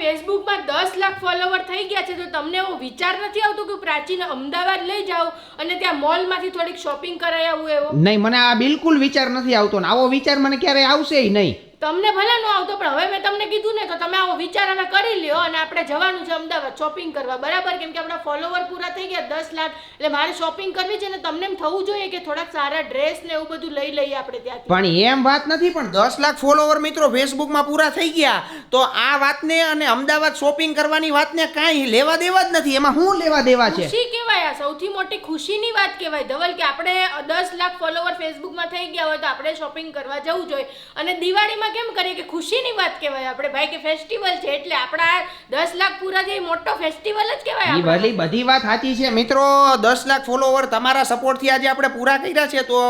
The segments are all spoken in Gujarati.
ફેસબુકમાં દસ લાખ ફોલોવર થઈ ગયા છે, તો તમને એવો વિચાર નથી આવતો કે પ્રાચીને અમદાવાદ લઈ જાઓ અને ત્યાં મોલમાંથી થોડીક શોપિંગ કરાવી આવું એવો? નહીં, મને આ બિલકુલ વિચાર નથી આવતો ને. આવો વિચાર મને ક્યારે આવશે નહીં. તમને ભલે ન આવતો પણ હવે મેં તમને કીધું ને તો તમે આવો વિચાર હવે કરી લ્યો અને આપણે જવાનું છે અમદાવાદ શોપિંગ કરવા. બરાબર? કેમ કે આપણા ફોલોવર પૂરા થઈ ગયા દસ લાખ. એટલે મારે શોપિંગ કરવી છે ને તમને એમ થવું જોઈએ કે થોડાક સારા ડ્રેસ ને એવું બધું લઈ લઈએ આપણે ત્યાં પણ એમ વાત નથી પણ દસ લાખ ફોલોવર મિત્રો ફેસબુકમાં પૂરા થઈ ગયા તો આ વાતને અને અમદાવાદ શોપિંગ કરવાની વાતને કાંઈ લેવા દેવા જ નથી. એમાં શું લેવા દેવા છે? ખુશી કહેવાય આ સૌથી મોટી ખુશીની વાત કહેવાય. ધવલ કે આપણે દસ લાખ ફોલોવર ફેસબુકમાં થઈ ગયા હોય તો આપણે શોપિંગ કરવા જવું જોઈએ. અને દિવાળીમાં કેમ કરીએ કે ખુશીની વાત કહેવાય આપણે? ભાઈ કે ફેસ્ટિવલ છે એટલે આપણા દસ લાખ પૂરા થઈ મોટો ફેસ્ટિવલ જ કહેવાય ભલી બધી વાત સાચી છે. મિત્રો દસ લાખ ફોલોવર તમારા સપોર્ટથી આજે આપણે પૂરા કર્યા છે. તો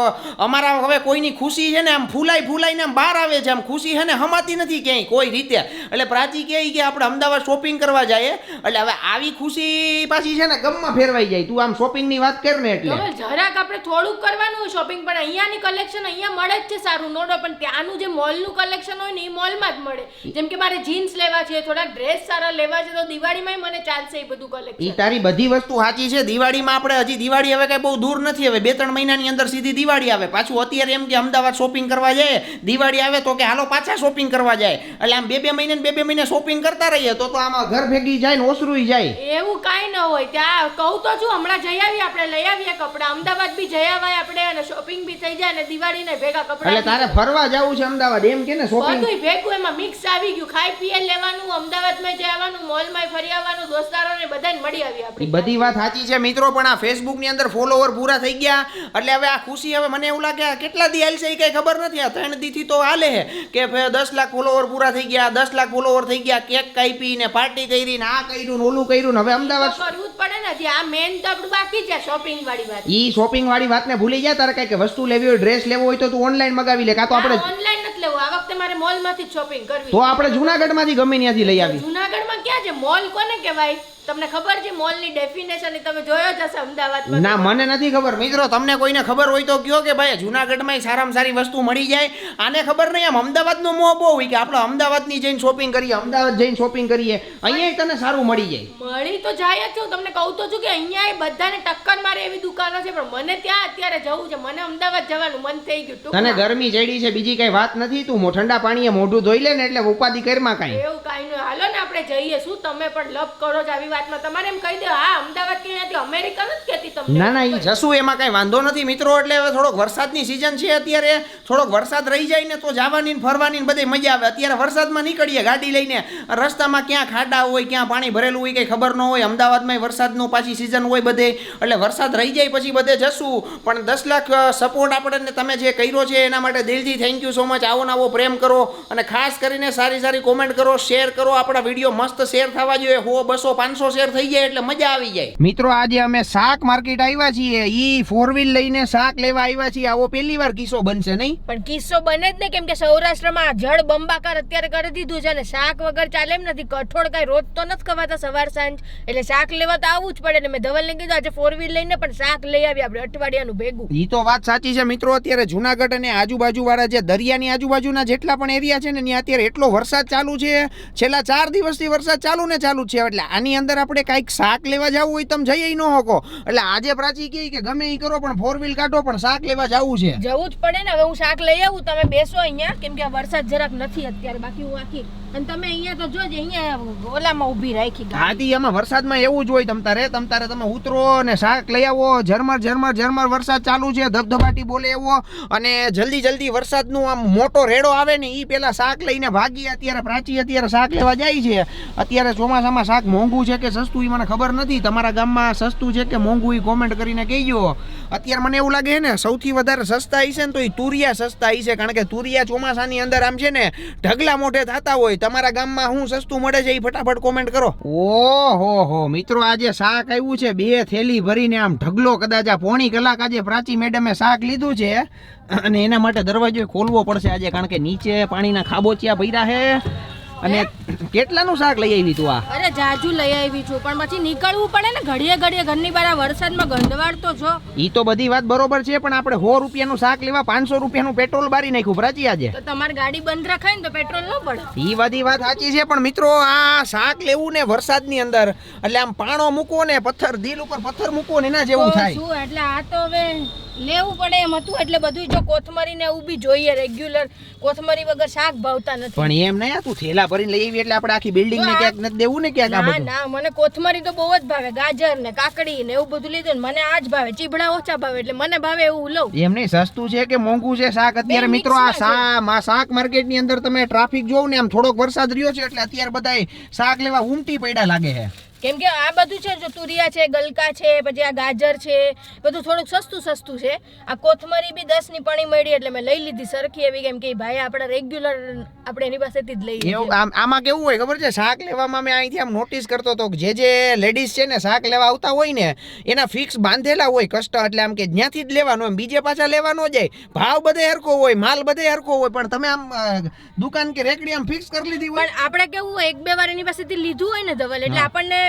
અમારા હવે કોઈની ખુશી છે ને આમ ફૂલાઈ ફૂલાઈને આમ બહાર આવે છે. આમ ખુશી છે ને હમાતી નથી ક્યાંય કોઈ રીતે. એટલે પ્રાચી કહે કે આપણે અમદાવાદ શોપિંગ કરવા જઈએ. એટલે હવે આવી ખુશી પાછી છે ને ગમમાં ફેરવાઈ જાય. તું આમ શોપિંગની વાત કર ને એટલે. જરાક આપણે થોડુંક કરવાનું શોપિંગ પણ અહીંયાની કલેક્શન અહીંયા મળે જ છે સારું નોડો પણ ત્યાંનું જે મોલનું કલેક્શન હોય ને એ મોલમાં જ મળે. જેમ કે મારે જીન્સ લેવા છે થોડા ડ્રેસ સારા લેવા છે તો દિવાળીમાં મને ચાલશે એ બધું ઈ કલેક્શન તારી બધી વસ્તુ સાચી છે. દિવાળીમાં આપણે હજી દિવાળી હવે કઈ બહુ દૂર નથી. હવે બે ત્રણ મહિનાની અંદર સીધી દિવાળી આવે. પાછું અત્યારે એમ કે અમદાવાદ શોપિંગ કરવા જાય. દિવાળી આવે તો કે હાલો પાછા શોપિંગ કરવા જાય. એટલે આમ બે બે મહિને બે બે મહિને શોપિંગ કરતા રહીએ તો તો આમાં ઘર ભેગી જાય ને ઓસરુઈ જાય. એવું કાંઈ ન હોય. ત્યાં કહું તો છું હમણાં જઈ આવીએ આપણે લઈ આવીએ કપડાં. અમદાવાદ બી જઈ આવાય આપણે અને શોપિંગ બી થઈ જાય અને દિવાળીને ભેગા એટલે તારે ફરવા જવું છે અમદાવાદ. એમ કે ને શોપિંગ? બધું ભેગું એમાં મિક્સ આવી ગયું. ખાઈ પીએ લેવાનું અમદાવાદમાં જવાનું મોલમાં ફરી આવવાનું દોસ્તારોને બધાને મળી આવી આપણી બધી વાત સાચી છે મિત્રો પણ આ ફેસબુકની અંદર ફોલોવર પૂરા થઈ ગયા. એટલે હવે આ ખુશી હવે મને એવું લાગે કેટલા દી હાલશે એ કઈ ખબર નથી? આ ત્રણ દી થી તો હાલે કે દસ લાખ ફોલોવર પૂરા થઈ ગયા દસ લાખ ફોલોવર થઈ ગયા કેક કાપી ને પાર્ટી કરી ને આ કર્યું ને ઓલું કર્યું ને હવે અમદાવાદ કરવું જ પડે ને આ મેન તો આપણું બાકી છે શોપિંગ વાળી વાત. ઈ શોપિંગ વાળી વાતને ભૂલી ગયા તારે કઈ વસ્તુ લેવી હોય ડ્રેસ લેવો હોય તો તું ઓનલાઈન મગાવી લે કાં તો આપણે ઓનલાઈન આ મોલમાંથી શોપિંગ કરવી. તો આપણે જુનાગઢમાંથી ગમે ત્યાંથી લઈ આવી જુનાગઢમાં ક્યાં છે? મોલ કોને કહેવાય? તમને ખબર છે મોલની ડેફિનેશન તમે જોયો જ હશે અમદાવાદમાં? ના મને નથી ખબર. મિત્રો તમને કોઈને ખબર હોય તો કયો કે ભાઈ જુનાગઢમાં સારામાં સારી વસ્તુ મળી જાય. આને ખબર નહીં આમ અમદાવાદનો મોહ બહુ હોય કે આપણે અમદાવાદની જઈને શોપિંગ કરીએ અમદાવાદ જઈને શોપિંગ કરીએ અહીંયા તને સારું મળી જાય. મળી તો જાય જ છું. તમને કહું તો છું કે અહીંયા બધાને ટક્કર મારે એવી દુકાનો છે પણ મને ત્યાં અત્યારે જવું છે. મને અમદાવાદ જવાનું મન થઈ ગયું. તને ગરમી ચડી છે બીજી કઈ વાત નથી? તું મો- ઠંડા પાણીએ મોઢું ધોઈ લે ને એટલે ઉપાધિ કરમાં કાંઈ. એવું કાંઈ નહીં. હાલો ને આપણે જઈએ. શું તમે પણ લપ કરો છો આવી વાતમાં? તમારે એમ કહી દો, હા, અમદાવાદ કે અહીંયાથી અમેરિકા નથી ના ના એ જશું એમાં કઈ વાંધો નથી. મિત્રો એટલે હવે થોડોક વરસાદની સિઝન છે અત્યારે. થોડોક વરસાદ રહી જાય ને તો જવાની ને ફરવાની ને બધી મજા આવે. અત્યારે વરસાદમાં નીકળીએ ગાડી લઈને. રસ્તામાં ક્યાં ખાડા હોય ક્યાં પાણી ભરેલું હોય કંઈ ખબર ન હોય. અમદાવાદમાં વરસાદનું પાછી સિઝન હોય બધે. એટલે વરસાદ રહી જાય પછી બધે જશું. પણ દસ લાખ સપોર્ટ આપણને તમે જે કર્યો છે એના માટે દિલથી થેન્ક યુ સો મચ આવો ને આવો પ્રેમ કરો અને ખાસ કરીને સારી સારી કોમેન્ટ કરો શેર કરો. આપણા વીડિયો મસ્ત શેર થવા જોઈએ. હો બસો પાંચસો શેર થઈ જાય એટલે મજા આવી જાય. મિત્રો આજે અમે શાક માર્કેટ આવ્યા છીએ. ઈ ફોર વ્હીલ લઈને શાક લેવા આવ્યા છીએ. આવો પહેલી વાર કિસ્સો બનશે નહીં? પણ કિસ્સો બને જ ને કેમ કે સૌરાષ્ટ્રમાં જળ બંબાકાર અત્યારે કરી દીધું છે અને શાક વગર ચાલે એમ નથી. કઠોળ કઈ રોજ તો નથી ખવાતા સવાર સાંજ. એટલે શાક લેવા તો આવવું જ પડે. ને મેં ધવલને કીધું આજે ફોર વ્હીલ લઈને પણ શાક લઈ આવી આપણે અઠવાડિયાનું ભેગું. ઈ તો વાત સાચી છે મિત્રો. અત્યારે જુનાગઢ અને આજુબાજુ વાળા જે દરિયાની આજુબાજુના જેટલા પણ એરિયા છે ને ત્યાં અત્યારે એટલો વરસાદ ચાલુ છે. છેલ્લા ચાર દિવસથી વરસાદ ચાલુ ને ચાલુ છે. એટલે આની અંદર આપણે કાંઈક શાક લેવા જવું હોય તમે જઈ ન શકો એટલે આજે પ્રાચી કહે કે ગમે એ કરો પણ ફોર વ્હીલ કાઢો પણ શાક લેવા જવું છે. જવું જ પડે ને હવે હું શાક લઈ આવું તમે બેસો અહીંયા કેમ કે વરસાદ જરાક નથી અત્યારે બાકી હું આખી અને તમે અહીંયા તો જોજે અહીંયા ઓલામાં ઊભી રાખી ગાડી. આમાં વરસાદમાં એવું જ હોય તમ તારે તમ તારે તમે ઉતરો ને શાક લઈ આવો ઝરમર ઝરમર ઝરમર વરસાદ ચાલુ છે ધબધબાટી બોલે એવો અને જલ્દી જલ્દી વરસાદનું આમ મોટો રેડો આવે ને એ પેલા શાક લઈને ભાગી અત્યારે પ્રાચી અત્યારે શાક લેવા જાય છે. અત્યારે ચોમાસામાં શાક મોંઘું છે કે સસ્તું એ મને ખબર નથી. તમારા ગામમાં સસ્તું છે કે મોંઘું એ કોમેન્ટ કરીને કહેજો. અત્યારે મને એવું લાગે છે ને, સૌથી વધારે સસ્તા હશે ને તો એ તુરિયા સસ્તા હશે કારણ કે તુરિયા ચોમાસાની અંદર આમ છે ને, ઢગલા મોઢે થતા હોય. તમારા ગામમાં શું સસ્તું મળે છે એ ફટાફટ કોમેન્ટ કરો. ઓહો હો, મિત્રો, આજે શાક આવ્યું છે. બે થેલી ભરીને આમ ઢગલો કદાચ આ પોણી કલાક આજે પ્રાચી મેડમે શાક લીધું છે. અને એના માટે દરવાજો ખોલવો પડશે આજે, કારણ કે નીચે પાણીના ખાબોચિયા ભર્યા છે. અને કેટલાનું શાક લઈ આવી તું આ? અરે જાજુ લઈ આવી છું પણ પછી નીકળવું પડે ને ઘડીએ ઘડીએ ઘરની બહાર વરસાદમાં ગંધવાડ તો છો. ઈ તો બધી વાત બરોબર છે પણ આપણે સો રૂપિયાનું શાક લેવા પાંચસો રૂપિયાનું પેટ્રોલ બારી નાખ્યું ભરાજી આજે. તો તમારી ગાડી બંધ રખાય ને તો પેટ્રોલ ન પડે. ઈ બધી વાત સાચી છે પણ મિત્રો આ શાક લેવું ને વરસાદની અંદર એટલે આમ પાણો મૂકો ને પથ્થર દિલ ઉપર પથ્થર મૂકો ને એના જેવું થાય. શું એટલે આ તો હવે લેવું પડે એમ હતું એટલે બધું જો કોથમરી ને એવું બી જોઈએ રેગ્યુલર કોથમરી વગર શાક ભાવતા નથી. પણ એમ નહીં તું થેલા ભરીને લઈ આવી એટલે આપણે આખી બિલ્ડિંગ ને ક્યાંક નથી દેવું ને ક્યાંક ના ના મને કોથમરી તો બહુ જ ભાવે. ગાજર ને કાકડી ને એવું બધું લીધું ને મને આ જ ભાવે. ચીબડા ઓછા ભાવે એટલે મને ભાવે એવું લઉં. એમ નહીં સસ્તું છે કે મોંઘું છે શાક? અત્યારે મિત્રો આ શા શાક માર્કેટની અંદર તમે ટ્રાફિક જોવ ને આમ થોડોક વરસાદ રહ્યો છે એટલે અત્યારે બધાય શાક લેવા ઉમટી પડ્યા લાગે છે. કેમ કે આ બધું છે જો તુરિયા છે ગલકા છે પછી આ ગાજર છે બધું થોડુંક સસ્તું સસ્તું છે. આ કોથમરી બી દસની પણી મળી એટલે મેં લઈ લીધી સરખી એવી કેમ કે ભાઈ આપણે રેગ્યુલર આપણે એની પાસેથી જ લઈએ આમ કેવું હોય ખબર છે? શાક લેવામાં મેં અહીંથી આમ નોટિસ કરતો હતો જે જે લેડીઝ છે ને શાક લેવા આવતા હોય ને એના ફિક્સ બાંધેલા હોય કષ્ટ એટલે આમ કે જ્યાંથી જ લેવાનો એમ બીજે પાછા લેવાનો જાય ભાવ બધે હરકો હોય માલ બધે હરકો હોય પણ તમે આમ દુકાન કે રેકડી આમ ફિક્સ કરી લીધી હોય? પણ આપણે કેવું હોય એક બે વાર એની પાસેથી લીધું હોય ને ધવલ એટલે આપણને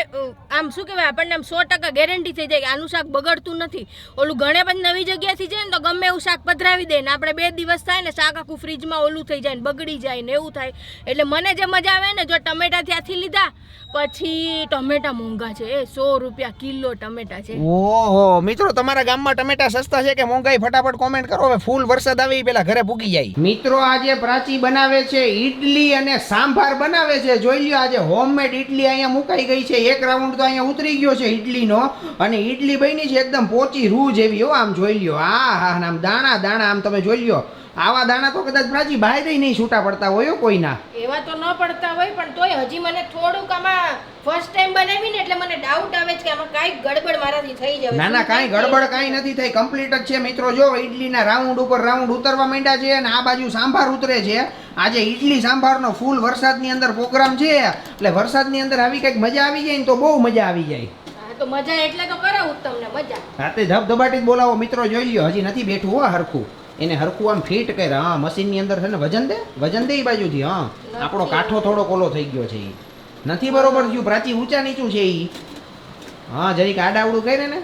આમ શું કહેવાય આપણને આમ સો ટકા ગેરંટી થઈ જાય કે આનું શાક બગડતું નથી. ઓલું ઘણે પણ નવી જગ્યાથી જાય ને તો ગમે એવું શાક પધરાવી દે ને આપણે બે દિવસ થાય ને શાક આખું ફ્રીજમાં ઓલું થઈ જાય ને બગડી જાય ને એવું થાય. એટલે મને જે મજા આવે ને જો ટમેટા ત્યાંથી લીધા પછી ટમેટા મોંઘા છે. એ સો રૂપિયા કિલો ટમેટા છે. ઓહો મિત્રો તમારા ગામમાં ટમેટા સસ્તા છે કે મોંઘાઈ ફટાફટ કોમેન્ટ કરો? હવે ફૂલ વરસાદ આવી પેલા ઘરે પૂગી જાય. મિત્રો આજે પ્રાચી બનાવે છે ઈડલી અને સાંભાર બનાવે છે. જોઈ લ્યો આજે હોમમેડ ઈડલી અહીંયા મુકાઈ ગઈ છે. એક રાઉન્ડ તો અહીંયા ઉતરી ગયો છે ઇડલીનો અને ઈડલી બની છે એકદમ પોચી રૂ જેવી. હો, આમ જોઈ લ્યો. આ હા આમ દાણા દાણા, આમ તમે જોઈ લ્યો. આવા દાણા તો કદાચ પ્રાચી બહાર નહીં છૂટા પડતા હોય કોઈના. એવા તો ન પડતા હોય પણ તોય હજી મને થોડુંક આમાં ફર્સ્ટ ટાઈમ બનાવીને એટલે મને ડાઉટ આવે છે કે આમાં કાંઈક ગડબડ મારાથી થઈ જાય ના ના કાંઈ ગડબડ કાંઈ નથી થઈ. કમ્પ્લીટ જ છે મિત્રો. જો ઈડલીના રાઉન્ડ ઉપર રાઉન્ડ ઉતરવા માંડ્યા છે અને આ બાજુ સાંભાર ઉતરે છે. આજે ઈડલી સાંભારનો ફૂલ વરસાદની અંદર પ્રોગ્રામ છે. એટલે વરસાદની અંદર આવી કંઈક મજા આવી જાય ને તો બહુ મજા આવી જાય. તો મજા એટલે તો કરાવું તમને મજા. રાતે ધબધબાટી જ બોલાવો મિત્રો જોઈ લ્યો. હજી નથી બેઠું હો હરખું. એને હરખું આમ ફિટ કરે. હા મશીનની અંદર છે ને વજન દે. વજન દે એ બાજુથી હા. આપણો કાંઠો થોડો કોલો થઈ ગયો છે એ નથી બરોબર થયું. પ્રાચી ઊંચા નીચું છે એ હા જરીક આડાવડું કરે ને.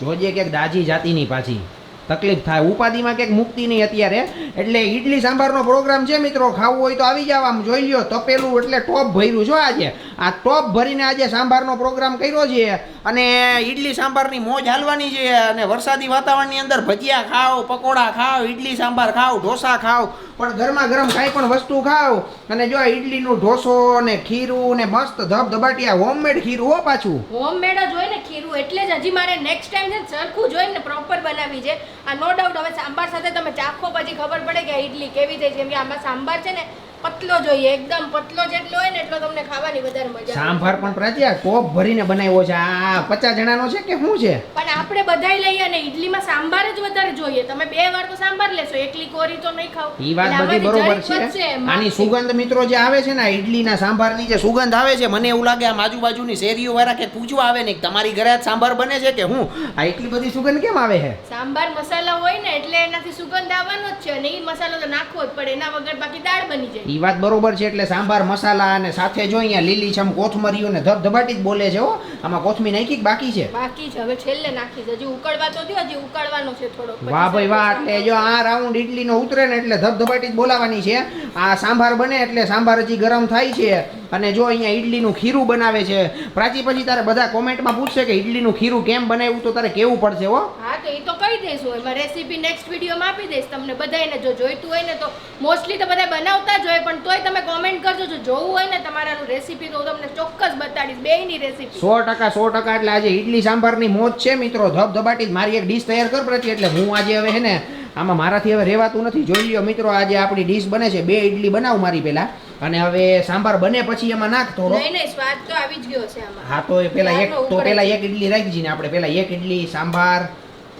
જોજે ક્યાંક દાજી જાતિની પાછી. તકલીફ થાય. ઉપાધિમાં ક્યાંક મુક્તિ નહીં અત્યારે. એટલે ઇડલી સાંભારનો પ્રોગ્રામ છે મિત્રો. ખાવું હોય તો આવી જાવ. આમ જોઈ લ્યો તપેલું એટલે ટોપ ભર્યું. છો આજે આ ટોપ ભરીને આજે સાંભારનો પ્રોગ્રામ કર્યો છે અને ઈડલી સાંભારની મોજ હાલવાની છે અને વરસાદી વાતાવરણની અંદર ભજીયા ખાઓ, પકોડા ખાઓ, ઈડલી સાંભાર ખાઓ, ઢોસા ખાઓ, પણ ગરમા ગરમ કાંઈ પણ વસ્તુ ખાઓ. અને જો ઈડલીનું ઢોસો ને ખીરું ને મસ્ત ધબધબાટિયા હોમમેડ ખીરું હો પાછું. હોમમેડ જ હોય ને ખીરું, એટલે જ હજી મારે નેક્સ્ટ ટાઈમ છે સરખું જોઈને પ્રોપર બનાવી છે. આ નો ડાઉટ હવે સાંભાર સાથે તમે ચાખો, પછી ખબર પડે કે ઈડલી કેવી થઈ છે. કે આમાં સાંભાર છે ને પતલો જોઈએ એકદમ પતલો જેટલો હોય ને એટલો તમને ખાવાની વધારે મજા સાંભાર પણ પ્રાચ્યા કોપ ભરીને બનાવ્યો છે. આ પચાસ જણાનો છે કે શું છે? પણ આપણે બધાય લઈએ અને ઇડલીમાં સાંભાર જ વધારે જોઈએ. તમે બે વાર તો સાંભાર લેશો એકલી કોરી તો નહીં ખાવ. ઈ વાત બધી બરોબર છે. આની સુગંધ મિત્રો જે આવે છે ને ઇડલીના સાંભારની જે સુગંધ આવે છે મને એવું લાગે આમ આજુબાજુની શેરીઓ વાળા કે પૂછવા આવે ને તમારી ઘરે સાંભાર બને છે કે હું આ એટલી બધી સુગંધ કેમ આવે છે? સાંભાર મસાલા હોય ને એટલે એનાથી સુગંધ આવવાનો જ છે. અને એ મસાલો તો નાખવો જ પડે. એના વગર બાકી દાળ બની જાય. ઈ વાત બરોબર છે એટલે સાંભાર મસાલા અને સાથે જો અહીંયા લીલીછમ કોથમરીઓ ને ધબધબાટી જ બોલે છે હો. આમાં કોથમી નાખી બાકી છે? બાકી છે. હવે છેલ્લે નાખી હજી ઉકળવા તો દો હજી ઉકળવાનો છે થોડો વાહ ભાઈ વાહ. એટલે જો આ રાઉન્ડ ઇડલીનો ઉતરે ને એટલે ધબધબાટી જ બોલાવાની છે. આ સાંભાર બને એટલે સાંભાર હજી ગરમ થાય છે. અને જો અહીંયા ઈડલીનું ખીરું બનાવે છે પ્રાચી પછી તારે બધા કોમેન્ટમાં પૂછશે કે ઈડલીનું ખીરું કેમ બનાવ્યું તો તારે કેવું પડશે હો. હા તો એ તો કહી દઈશું એમાં રેસીપી નેક્સ્ટ વિડીયોમાં આપી દઈશ. તમને બધાને જો જોઈતું હોય ને તો મોસ્ટલી તો બધા બનાવતા જ હોય પણ તોય તમે કોમેન્ટ કરજો જો જોવું હોય ને તમારાનું રેસીપી તો હું તમને ચોક્કસ બતાડીશ બેયની રેસીપી સો ટકા સો ટકા એટલે આજે ઇડલી સાંભારની મોજ છે મિત્રો. ધબધબાટી મારી એક ડીશ તૈયાર કર પ્રતિ એટલે હું આજે હવે હે ને આમાં મારાથી હવે રહેવાતું નથી. જોઈ લ્યો મિત્રો આજે આપણી ડીશ બને છે. બે ઇડલી બનાવું મારી પહેલા. અને હવે સાંભાર બને પછી એમાં નાખ થોડો. નહીં નહીં સ્વાદ તો આવી જ ગયો છે આમાં. હા તો એ પેલા એક તો પેલા એક ઇડલી રાખી ને આપણે. પેલા એક ઇડલી સાંભાર.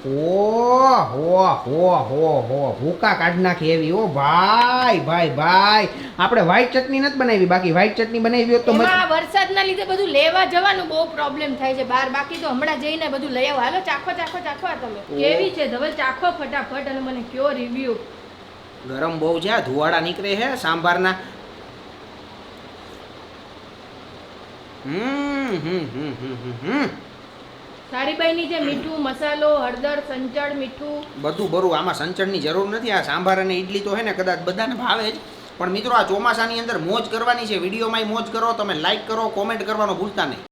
ઓ હો હો હો હો ભૂકા કાઢ નાખી એવી. ઓ ભાઈ ભાઈ ભાઈ. આપણે વ્હાઈટ ચટણી નથી બનાવી. બાકી વ્હાઈટ ચટણી બનાવી તો એમાં વરસાદના લીધે બધું લેવા જવાનું બહુ પ્રોબ્લેમ થાય છે. બહાર બાકી તો હમણાં જઈને બધું લઈ આવો. હાલો ચાખો ચાખો ચાખો આ તમે. કેવી છે? ધવલ ચાખો ફટાફટ અને મને કયો રિવ્યુ ગરમ બહુ છે. આ ધુવાડા નીકળે છે સાંભારના. સાડીબાઈની જે મીઠું મસાલો હળદર સંચળ મીઠું. બધું બરું આમાં સંચળની જરૂર નથી. આ સાંભાર અને ઇડલી તો હે ને કદાચ બધાને ભાવે જ. પણ મિત્રો આ ચોમાસાની અંદર મોજ કરવાની છે. વિડીયોમાંય મોજ કરો તમે લાઈક કરો કોમેન્ટ કરવાનો ભૂલતા નહીં.